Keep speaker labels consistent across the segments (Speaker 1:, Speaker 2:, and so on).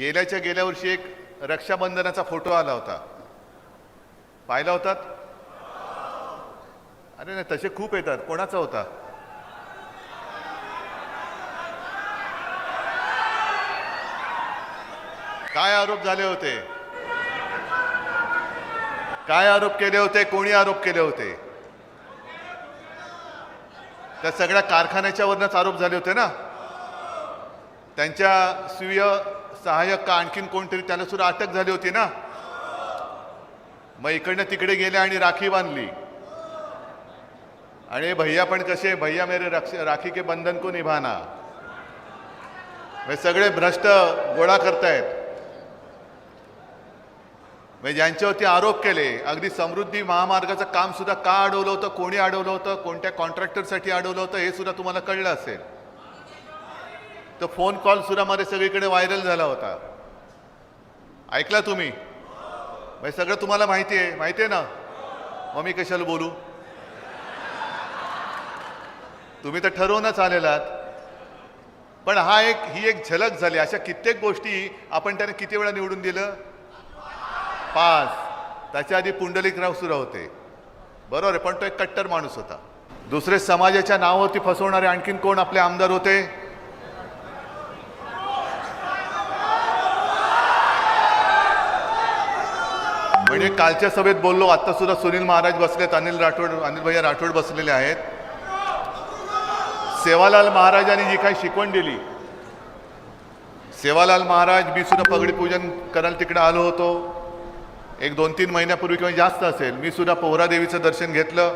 Speaker 1: गेल्याच्या गेल्या वर्षी एक रक्षाबंधनाचा फोटो आला होता. पाहिला होतात अरे नाही तसे खूप येतात. कोणाचा होता? काय आरोप झाले होते? काय आरोप केले होते? कोणी आरोप केले होते? त्या सगळ्या कारखान्याच्या वरनच आरोप झाले होते ना? त्यांच्या स्वीय सहाय्यक का? आणखीन कोणतरी? त्याला सुद्धा अटक झाली होती ना? मग इकडनं तिकडे गेले आणि राखी बांधली. आणि भैया पण कसे? भैया मेरे रक्ष राखी के बंधन को निभाना. सगळे भ्रष्ट गोळा करतायत. म्हणजे ज्यांच्यावरती आरोप केले अगदी समृद्धी महामार्गाचं काम सुद्धा का अडवलं होतं? कोणी अडवलं होतं? कोणत्या कॉन्ट्रॅक्टरसाठी अडवलं होतं? हे सुद्धा तुम्हाला कळलं असेल. तर फोन कॉल सुद्धा सगळीकडे व्हायरल झाला होता. ऐकला तुम्ही? म्हणजे सगळं तुम्हाला माहिती आहे. माहिती आहे ना? मग मी कशाला बोलू? तुम्ही तर ठरवूनच आलेलात पण हा एक ही एक झलक झाली. अशा कित्येक गोष्टी आपण त्याने किती वेळा निवडून दिलं? पाच. त्याच्या आधी पुंडलिकराव सुद्धा होते. बरोबर आहे पण तो एक कट्टर माणूस होता. दुसरे समाजाच्या नावावरती फसवणारे आणखीन कोण आपले आमदार होते? म्हणजे कालच्या सभेत बोललो आता सुद्धा सुनील महाराज बसलेत अनिल राठोड अनिल भैया राठोड बसलेले आहेत. सेवालाल महाराजांनी जी काही शिकवण दिली सेवालाल महाराज मी सुद्धा पगडी पूजन करायला तिकडे आलो होतो. एक दोन तीन महिन्यापूर्वी किंवा जास्त असेल मी सुद्धा पोहरादेवीचं दर्शन घेतलं.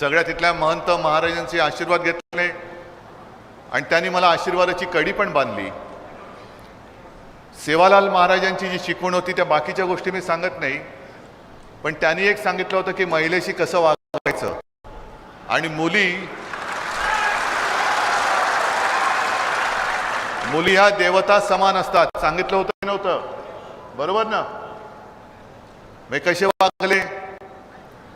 Speaker 1: सगळ्या तिथल्या महंत महाराजांचे आशीर्वाद घेतले. आणि त्यांनी मला आशीर्वादाची कडी पण बांधली. सेवालाल महाराजांची जी शिकवण होती त्या बाकीच्या गोष्टी मी सांगत नाही. पण त्यांनी एक सांगितलं होतं की महिलेशी कसं वागायचं? आणि मुली मुली ह्या देवता समान असतात. सांगितलं होतं की नव्हतं? बरोबर ना? मी कसे वागले?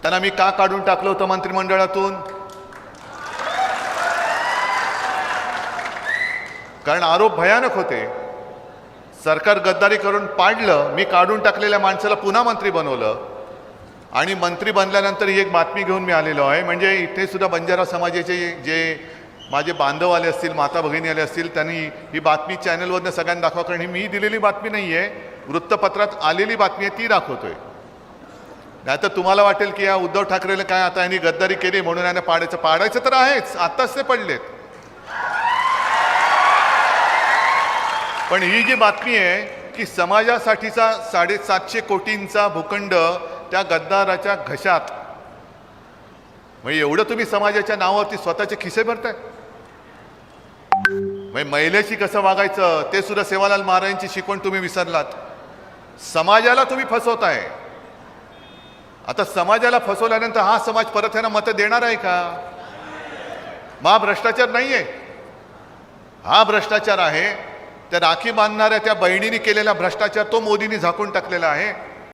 Speaker 1: त्यांना मी का काढून टाकलं होतं मंत्रिमंडळातून? कारण आरोप भयानक होते. सरकार गद्दारी करून पाडलं मी काढून टाकलेल्या माणसाला पुन्हा मंत्री बनवलं. आणि मंत्री बनल्यानंतर ही एक बातमी घेऊन मी आलेलो आहे. म्हणजे इथे सुद्धा बंजारा समाजाचे जे माझे बांधव आले असतील माता भगिनी आले असतील त्यांनी ही बातमी चॅनलवरनं सगळ्यांना दाखवा कारण ही मी दिलेली बातमी नाही आहे वृत्तपत्रात आलेली बातमी आहे ती दाखवतोय. नाही तर तुम्हाला वाटेल की या उद्धव ठाकरेला काय आता यांनी गद्दारी केली म्हणून यांना पाडायचं पाडायचं तर आहेच. आत्ताच ते पडलेत. पण ही जी बातमी आहे की समाजासाठीचा साडेसातशे कोटींचा भूखंड त्या गद्दाराच्या घशात. म्हणजे एवढं तुम्ही समाजाच्या नावावरती स्वतःचे खिसे भरताय. म्हणजे महिलेशी कसं वागायचं ते सुद्धा सेवालाल महाराजांची शिकवण तुम्ही विसरलात. समाजाला तुम्ही फसवताय. आता समाजाला फसवल्यानंतर हा समाज परत यांना मतं देणार आहे का? महा भ्रष्टाचार नाही आहे हा भ्रष्टाचार आहे. त्या राखी बांधणाऱ्या त्या बहिणीने केलेला भ्रष्टाचार तो मोदींनी झाकून टाकलेला आहे.